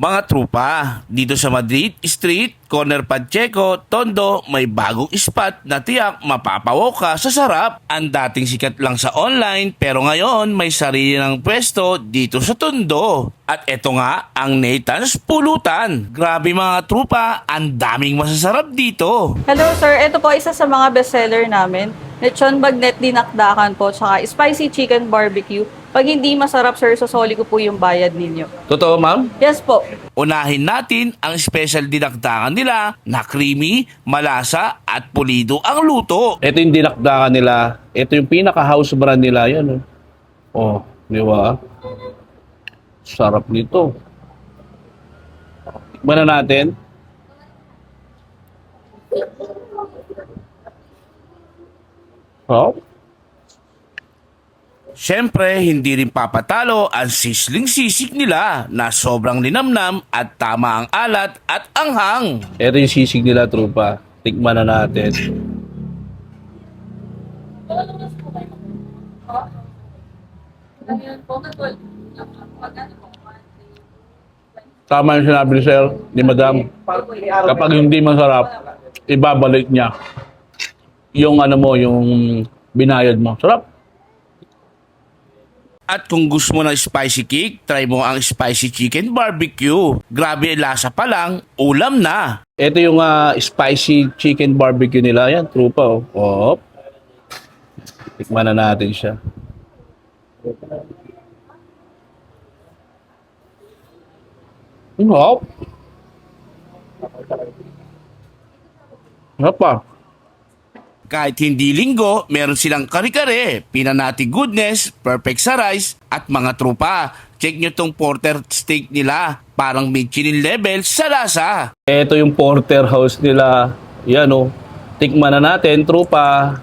Mga trupa, dito sa Madrid Street, Corner Pacheco, Tondo, may bagong spot na tiyak mapapawaw ka sa sarap. Ang dating sikat lang sa online pero ngayon may sarili ng pwesto dito sa Tondo. At eto nga ang Nathan's Pulutan. Grabe mga trupa, ang daming masasarap dito. Hello sir, ito po isa sa mga bestseller namin. Lechon bagnet dinakdakan po, tsaka spicy chicken barbecue. Pag hindi masarap sir, sasoli ko po yung bayad ninyo. Totoo ma'am? Yes po. Unahin natin ang special dinakdakan nila na creamy, malasa at pulido ang luto. Ito yung dinakdakan nila. Ito yung pinaka-house brand nila. Yan, oh. Oh, di ba? Sarap nito. Tikman na natin. Oh, Siyempre, hindi rin papatalo ang sisling sisig nila na sobrang linamnam at tama ang alat at anghang. ito yung sisig nila, trupa. Tikman na natin. Tama yung sinabi ni Sir, ni Madam. Kapag hindi masarap, ibabalik niya yung ano mo, yung binayad mo. Sarap. At kung gusto mo ng spicy cake, try mo ang spicy chicken barbecue. Grabe ang lasa pa lang, ulam na. Ito yung ah, spicy chicken barbecue nila. Yan, trupa. Oh. Oh. Tikman na natin siya. Hop. Hop pa. Kahit hindi linggo, meron silang kare-kare, pinanati goodness, perfect sa rice, at mga trupa. Check nyo tong porter steak nila. Parang Michelin level sa lasa. Ito yung porterhouse nila. Yan oh. Tikman na natin, trupa.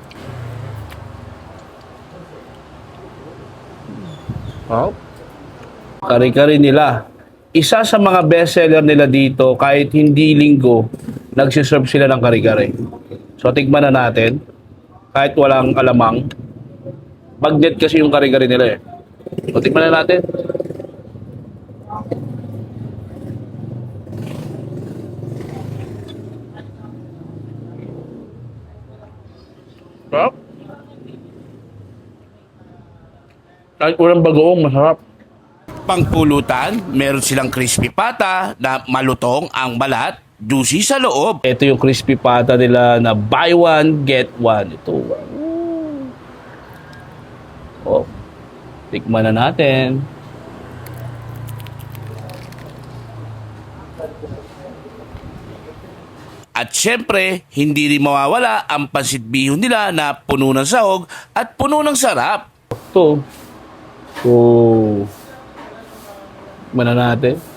Hop. Kari-kari nila. Isa sa mga bestseller nila dito, kahit hindi linggo, nagsiserve sila ng kari-kari. So, tikman na natin. Kahit walang alamang. Bagnet kasi yung kari-kari nila eh. So, tikman na natin. Sarap. Kahit walang bagoong, masarap. Pangpulutan, meron silang crispy pata na malutong ang balat, juicy sa loob. Ito yung crispy pata nila na buy one, get one. Ito. Oh. Tikman na natin. At syempre, hindi rin mawawala ang pansit bihon nila na puno ng sahog at puno ng sarap. Ito. Oh. Tikman na natin.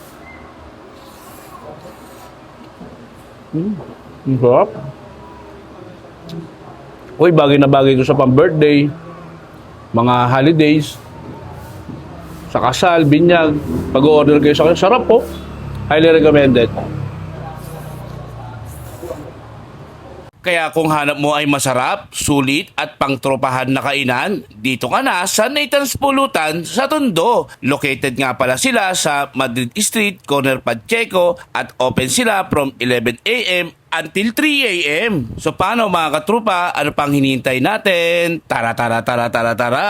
Hmm. Ang sarap. Uy, bagay na bagay ito sa pang-birthday, mga holidays, sa kasal, binyag, pag-order kayo sa sarap po. Highly recommended. Kaya kung hanap mo ay masarap, sulit at pangtropahan na kainan, dito ka na sa Nathan's Pulutan sa Tondo. Located nga pala sila sa Madrid Street, Corner Pacheco at open sila from 11 a.m. until 3 a.m. So paano mga katrupa, ano pang hinihintay natin? Tara tara tara tara tara!